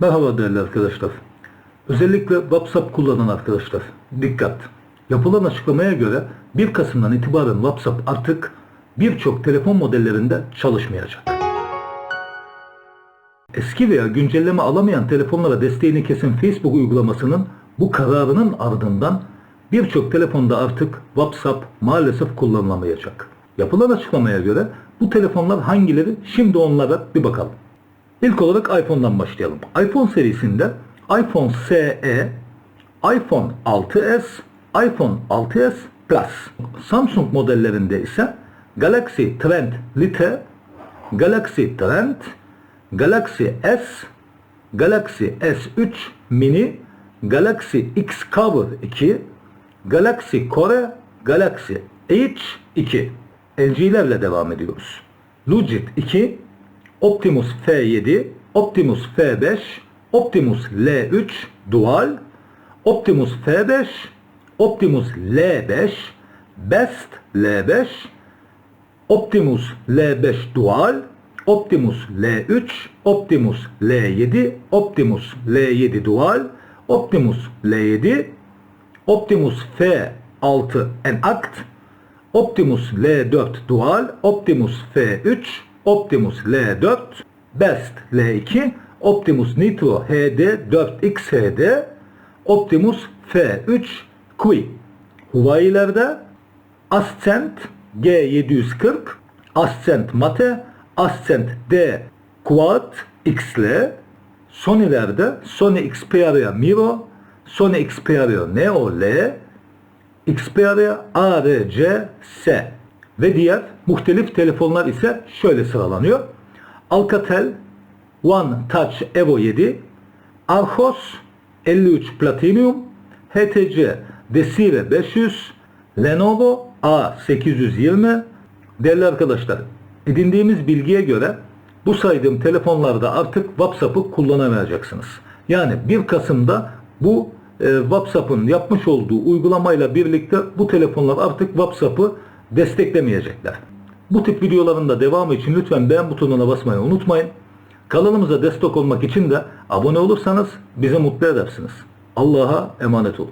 Merhaba değerli arkadaşlar. Özellikle WhatsApp kullanan arkadaşlar. Dikkat! Yapılan açıklamaya göre 1 Kasım'dan itibaren WhatsApp artık birçok telefon modellerinde çalışmayacak. Eski veya güncelleme alamayan telefonlara desteğini kesen Facebook uygulamasının bu kararının ardından birçok telefonda artık WhatsApp maalesef kullanılamayacak. Yapılan açıklamaya göre bu telefonlar hangileri? Şimdi onlara bir bakalım. İlk olarak iPhone'dan başlayalım. iPhone serisinde iPhone SE, iPhone 6s, iPhone 6s Plus. Samsung modellerinde ise Galaxy Trend Lite, Galaxy Trend, Galaxy S, Galaxy S3 Mini, Galaxy X Cover 2, Galaxy Core, Galaxy H2. LG'lerle devam ediyoruz. Lugit 2, Optimus F7, Optimus F5, Optimus L3 Dual, Optimus F5, Optimus L5, Best L5, Optimus L5 Dual, Optimus L3, Optimus L7, Optimus L7 Dual, Optimus L7, Optimus F6 Enact, Optimus L4 Dual, Optimus F3, Optimus L4, Best L2, Optimus Nitro HD 4X HD, Optimus F3 Qui. Huawei'lerde Ascent G740, Ascent Mate, Ascent D Quad XL, Sony'lerde Sony Xperia Miro, Sony Xperia Neo L, Xperia ARC-S ve diğer muhtelif telefonlar ise şöyle sıralanıyor. Alcatel One Touch Evo 7, Archos 53 Platinum, HTC Desire 500, Lenovo A820. Değerli arkadaşlar, edindiğimiz bilgiye göre bu saydığım telefonlarda artık WhatsApp'ı kullanamayacaksınız. Yani 1 Kasım'da bu e, WhatsApp'ın yapmış olduğu uygulamayla birlikte bu telefonlar artık WhatsApp'ı desteklemeyecekler. Bu tip videoların da devamı için lütfen beğen butonuna basmayı unutmayın. Kanalımıza destek olmak için de abone olursanız bizi mutlu edersiniz. Allah'a emanet olun.